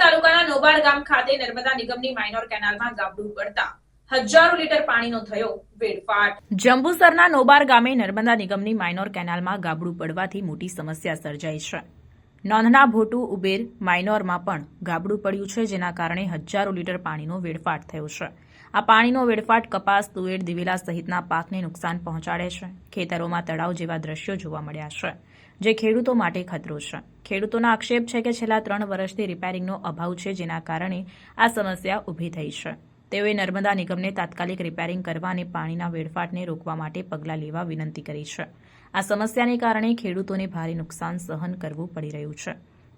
તાલુકાના નોબાર ગામ ખાતે નર્મદા નિગમની માઇનોર કેનાલમાં ગાબડું પડતા હજારો લીટર પાણીનો થયો વેડફાટ. જંબુસરના નોબાર ગામે નર્મદા નિગમની માઇનોર કેનાલમાં ગાબડું પડવાથી મોટી સમસ્યા સર્જાઈ છે. નોંધના ભોટું ઉબેર માઇનોરમાં પણ ગાબડું પડ્યું છે, જેના કારણે હજારો લીટર પાણીનો વેડફાટ થયો છે. આ પાણીનો વેડફાટ કપાસ, તુવેર, દિવેલા સહિતના પાકને નુકસાન પહોંચાડે છે. ખેતરોમાં તળાવ જેવા દ્રશ્યો જોવા મળ્યા છે, જે ખેડૂતો માટે ખતરો છે. ખેડૂતોના આક્ષેપ છે કે છેલ્લા ત્રણ વર્ષથી રિપેરિંગનો અભાવ છે, જેના કારણે આ સમસ્યા ઊભી થઈ છે. તેઓએ નર્મદા નિગમને તાત્કાલિક રિપેરિંગ કરવા અને પાણીના વેડફાટને રોકવા માટે પગલાં લેવા વિનંતી કરી છે. આ સમસ્યાને કારણે ખેડૂતોને ભારે નુકસાન સહન કરવું પડી રહ્યું છે.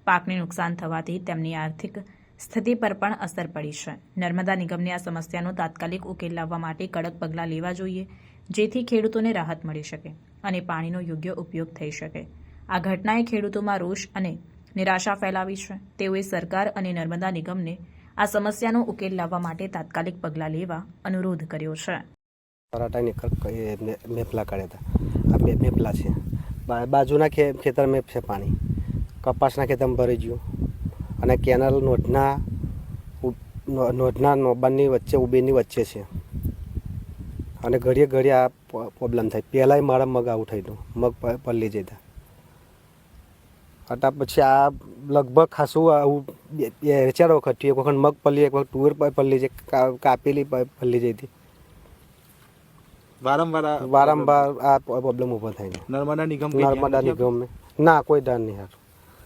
પાકને નુકસાન થવાથી તેમની આર્થિક સ્થિતિ પર પણ અસર પડી છે. નર્મદા નિગમને આ સમસ્યાનો તાત્કાલિક ઉકેલ લાવવા માટે કડક પગલાં લેવા જોઈએ, જેથી ખેડૂતોને રાહત મળી શકે અને પાણીનો યોગ્ય ઉપયોગ થઈ શકે. આ ઘટનાએ ખેડૂતોમાં રોષ અને નિરાશા ફેલાવી છે. તેઓએ સરકાર અને નર્મદા નિગમને આ સમસ્યાનો ઉકેલ લાવવા માટે તાત્કાલિક પગલાં લેવા અનુરોધ કર્યો છે. પરાટાની મેપલા કાઢ્યા હતા. આ મેપલા છે. બાજુના ખેતર મેપ છે પાણી. કપાસના ખેતરમાં ભરી ગયું. અને કેનાલ નોધના ઉ- નો- નોધના વચ્ચે, ઉબેરની વચ્ચે છે. અને ઘડીએ ઘડીએ આ પ્રોબ્લેમ થાય. પહેલાંય મારા મગ આવું થયેલું મગ પલ્લી જતા. હતા પછી આ લગભગ ખાસું આવું બે- ચાર વખત થયું. એક વખત મગ પલ્લી એક વખત તુવેર પલ્લી જાય કાપેલી પલ્લી જઈ હતી. વારંવાર આ વારંવાર આ પ્રોબ્લેમ ઊભો થાય છે. નર્મદા નિગમ નર્મદા નિગમ. ના કોઈ દાન નહીં હારું.